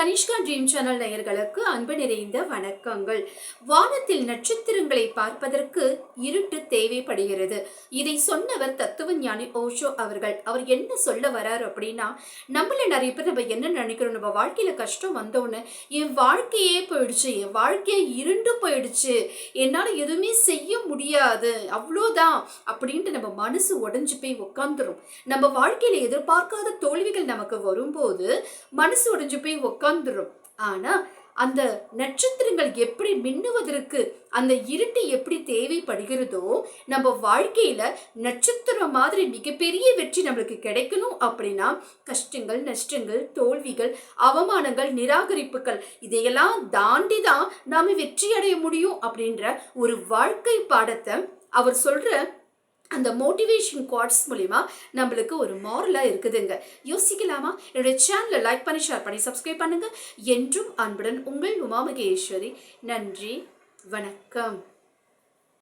Kanishka dream channel நேயர்களுக்கு அன்பு நிறைந்த வணக்கங்கள். வானத்தில் நட்சத்திரங்களை பார்ப்பதற்கு இருட்டு தேவைப்படுகிறது. இதை சொன்னவர் தத்துவ ஞானி ஓஷோ அவர்கள். அவர் என்ன சொல்ல வராரு அப்படின்னா நம்மள நிறைய பேர் நம்ம என்ன நினைக்கிறோம்? நம்ம வாழ்க்கையில கஷ்டம் வந்தோன்னு என் வாழ்க்கையே போயிடுச்சு என் வாழ்க்கையே இருண்டு போயிடுச்சு என்னால் எதுவுமே செய்ய முடியாது அவ்வளோதான் அப்படின்ட்டு நம்ம மனசு உடஞ்சு போய் உட்காந்துரும் நம்ம வாழ்க்கையில எதிர்பார்க்காத தோல்விகள் நமக்கு வரும்போது மனசு உடஞ்சு போய் வந்துடும் ஆனா அந்த நட்சத்திரங்கள் எப்படி மின்னுவதற்கு அந்த இருட்டு எப்படி தேவைப்படுகிறதோ நம்ம வாழ்க்கையில நட்சத்திரம் மாதிரி மிகப்பெரிய வெற்றி நம்மளுக்கு கிடைக்கணும் அப்படின்னா கஷ்டங்கள் நஷ்டங்கள் தோல்விகள் அவமானங்கள் நிராகரிப்புகள் இதையெல்லாம் தாண்டி தான் நாம வெற்றி அடைய முடியும் அப்படின்ற ஒரு வாழ்க்கை பாடத்தை அவர் சொல்ற அந்த மோட்டிவேஷன் குவாட்ஸ் மூலிமா நம்மளுக்கு ஒரு மாரலாக இருக்குதுங்க. யோசிக்கலாமா? என்னுடைய சேனலை லைக் பண்ணி ஷேர் பண்ணி சப்ஸ்கிரைப் பண்ணுங்கள் என்றும் அன்புடன் உங்கள் உமா மகேஸ்வரி. நன்றி. வணக்கம்.